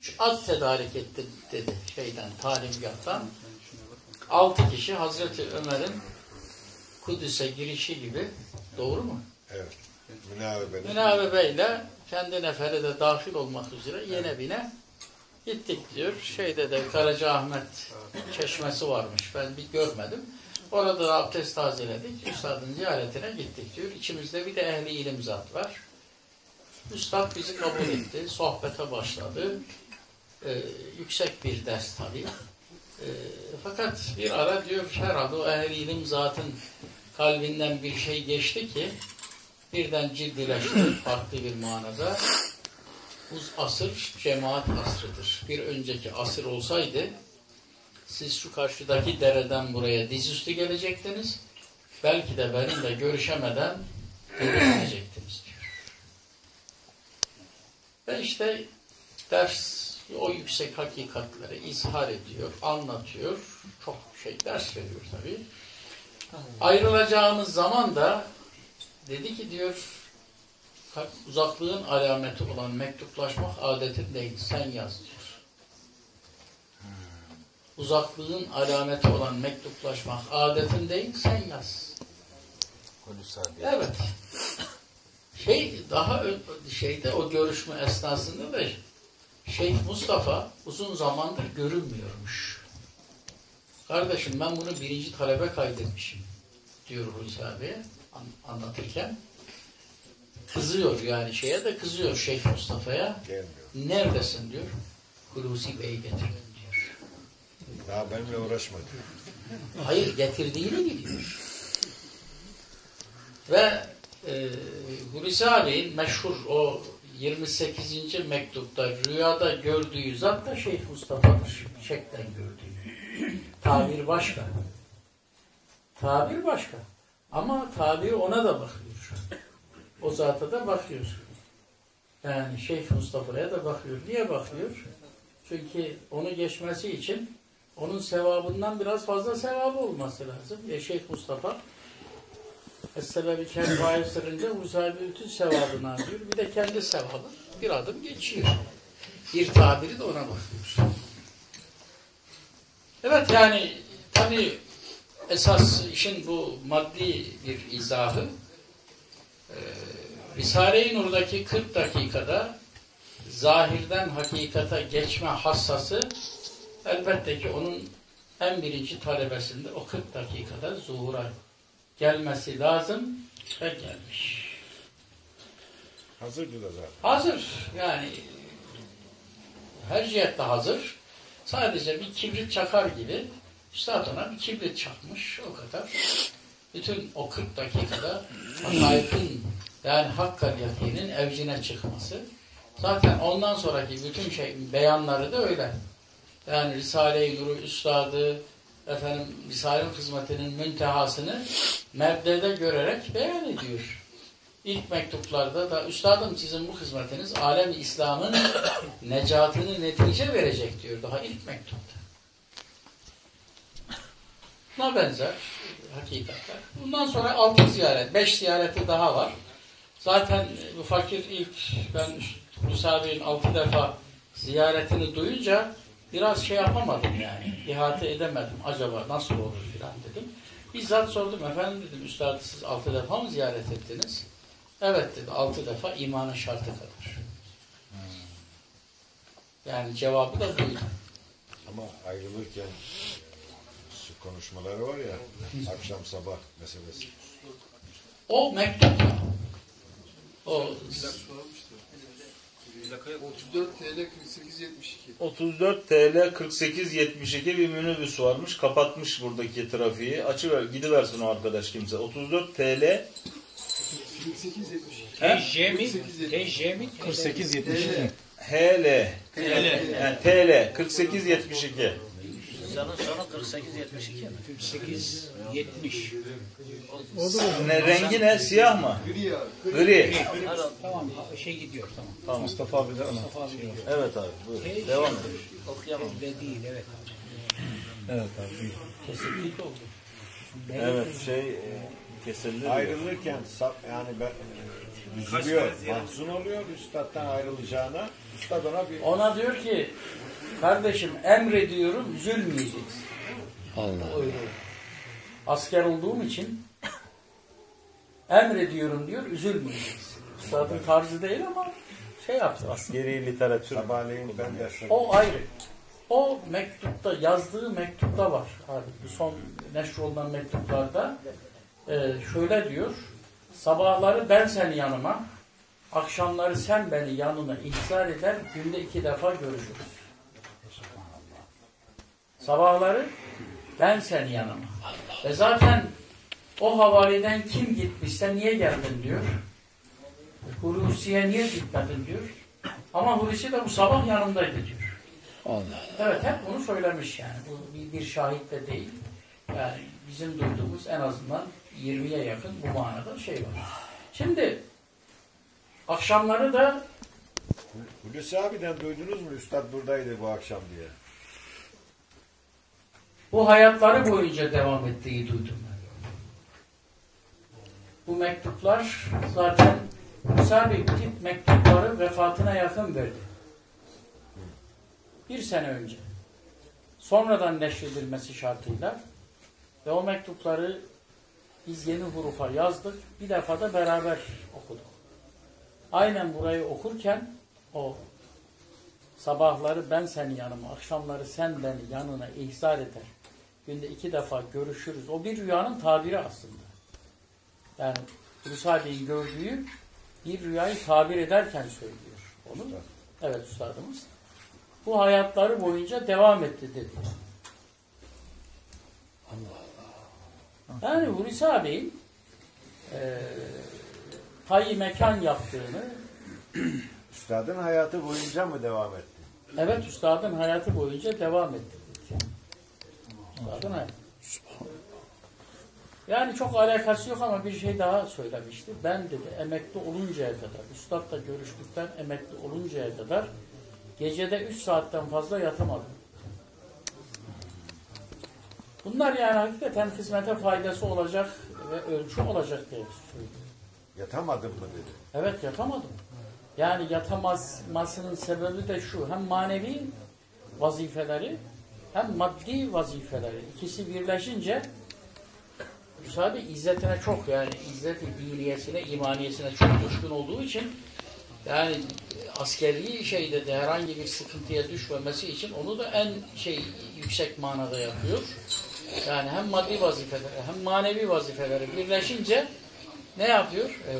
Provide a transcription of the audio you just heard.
Üç at tedarik etti dedi şeyden talimgahtan. Altı kişi Hazreti Ömer'in Kudüs'e girişi gibi doğru mu? Evet. Münavebenin. Münavebeyle kendi nefere de dahil olmak üzere yine bine gittik diyor. Şeyde de Karacaahmet çeşmesi varmış. Ben bir görmedim. Orada da abdest tazeledik. Üstadın ziyaretine gittik diyor. İçimizde bir de ehli ilim zat var. Üstad bizi kabul etti. Sohbete başladı. Ee, yüksek bir ders tabii. Ee, fakat bir ara diyor herhalde o ehli ilim zatın kalbinden bir şey geçti ki birden ciddileşti farklı bir manada. Bu asır cemaat asrıdır. Bir önceki asır olsaydı siz şu karşıdaki dereden buraya dizüstü gelecektiniz. Belki de benimle görüşemeden görüşmeyecektiniz diyor. Ve işte ders o yüksek hakikatleri izhar ediyor, anlatıyor. Çok şey ders veriyor tabii. Ayrılacağımız zaman da dedi ki diyor uzaklığın alameti olan mektuplaşmak adetin değil sen yaz diyor. Uzaklığın alameti olan mektuplaşmak adetin değil sen yaz. Evet. Şey daha şeyde o görüşme esnasında da Şeyh Mustafa uzun zamandır görünmüyormuş. Kardeşim ben bunu birinci talebe kaydetmişim diyor Hulusi an- anlatırken. Kızıyor yani şeye de kızıyor Şeyh Mustafa'ya. Neredesin diyor. Hulusi Bey'i getirdim diyor. Daha benimle uğraşmadı. Hayır getirdiğini biliyor. Ve e, Hulusi Ali'nin meşhur o 28. mektupta rüyada gördüğü zat da Şeyh Mustafa'dır. Şekten gördüğü. Tabir başka. Tabir başka. Ama tabir ona da bakıyor. O zata da bakıyor. Yani Şeyh Mustafa'ya da bakıyor. Niye bakıyor? Çünkü onu geçmesi için onun sevabından biraz fazla sevabı olması lazım. E Şeyh Mustafa Es-sebebi kerfayı sırrınca Musabi bütün sevabını alıyor. Bir de kendi sevabı bir adım geçiyor. Bir tabiri de ona bakıyor. Evet yani tabi esas işin bu maddi bir izahı e, Risale-i Nur'daki 40 dakikada zahirden hakikata geçme hassası elbette ki onun en birinci talebesinde o 40 dakikada zuhura gelmesi lazım ve gelmiş. Hazırdı da zaten. Hazır yani her cihette hazır. Sadece bir kibrit çakar gibi Üstad ona bir kibrit çakmış o kadar. Bütün o 40 dakikada hakikatin yani hakkal yakinin evcine çıkması. Zaten ondan sonraki bütün şey beyanları da öyle. Yani Risale-i Nur'u Üstad'ı efendim Risale-i Hizmeti'nin müntehasını mebdede görerek beyan ediyor. İlk mektuplarda da Üstadım sizin bu hizmetiniz alem İslam'ın necatını netice verecek diyor daha ilk mektupta. Buna benzer hakikatler. Bundan sonra altı ziyaret, beş ziyareti daha var. Zaten bu fakir ilk ben Musavi'nin altı defa ziyaretini duyunca biraz şey yapamadım yani. İhate edemedim. Acaba nasıl olur filan dedim. Bizzat sordum. Efendim dedim üstadı siz altı defa mı ziyaret ettiniz? Evet dedi. Altı defa imanın şartı kadar. Yani cevabı da buydu. Ama ayrılırken şu konuşmaları var ya akşam sabah meselesi. O mektup. O 34 TL 48.72. 34 TL 48.72 bir minibüs varmış. Kapatmış buradaki trafiği. Açıver, gidiversin o arkadaş kimse. 34 TL 48.72. TJ mi? 48.72. TJ mi? 48 TL. HL yani TL 48.72 Canın sonu 48 72 mi? 8 70. ne rengi ne siyah mı? Gri abi. Gri. Tamam şey gidiyor tamam. Tamam. Mustafa abi de ona. Mustafa abi diyor. Evet abi buyur. Devam et. Okuyamam. Öyle değil evet. Evet abi. kesinlik oldu. Evet şey e, kesildi. diyor. Ayrılırken sap, yani ben, e, üzülüyor, mahzun oluyor üstattan ayrılacağına. Üstad ona bir Ona diyor ki kardeşim emrediyorum üzülmeyeceksin. Allah. Öyle. Asker olduğum için emrediyorum diyor üzülmeyeceksin. Üstadın tarzı değil ama şey yaptı. Askeri literatür. sabahleyin ben dersler O ayrı. O mektupta yazdığı mektupta var. Abi, bu son neşr olunan mektuplarda e, şöyle diyor. Sabahları ben seni yanıma, akşamları sen beni yanına ihzar eder, günde iki defa görüşürüz. Sabahları ben seni yanıma. Ve zaten o havaliden kim gitmişse niye geldin diyor. Hulusi'ye niye gitmedin diyor. Ama Hulusi de bu sabah yanındaydı diyor. Allah. Evet hep bunu söylemiş yani. Bu bir, bir şahit de değil. Yani bizim duyduğumuz en azından 20'ye yakın bu manada şey var. Şimdi akşamları da Hulusi abiden duydunuz mu? Üstad buradaydı bu akşam diye. bu hayatları boyunca devam ettiği duydum ben. Bu mektuplar zaten Musa tip mektupları vefatına yakın verdi. Bir sene önce. Sonradan neşredilmesi şartıyla ve o mektupları biz yeni hurufa yazdık. Bir defa da beraber okuduk. Aynen burayı okurken o sabahları ben seni yanıma, akşamları sen beni yanına ihzar eder. Günde iki defa görüşürüz. O bir rüyanın tabiri aslında. Yani Musa Bey'in gördüğü bir rüyayı tabir ederken söylüyor. Onu evet üstadımız. Bu hayatları boyunca devam etti dedi. Yani Hulusi Bey'in e, tayyi mekan yaptığını Üstadın hayatı boyunca mı devam etti? Evet üstadın hayatı boyunca devam etti. Üstadın hayatı. Yani çok alakası yok ama bir şey daha söylemişti. Ben dedi emekli oluncaya kadar, üstadla görüştükten emekli oluncaya kadar gecede 3 saatten fazla yatamadım. Bunlar yani hakikaten hizmete faydası olacak ve ölçü olacak diye söylüyorum. Yatamadım mı dedi. Evet yatamadım. Yani yatamazmasının sebebi de şu. Hem manevi vazifeleri hem maddi vazifeleri. ikisi birleşince abi izzetine çok yani izzet-i diniyesine, imaniyesine çok düşkün olduğu için yani askeri şeyde de herhangi bir sıkıntıya düşmemesi için onu da en şey yüksek manada yapıyor. Yani hem maddi vazifeleri hem manevi vazifeleri birleşince ne yapıyor? Ee,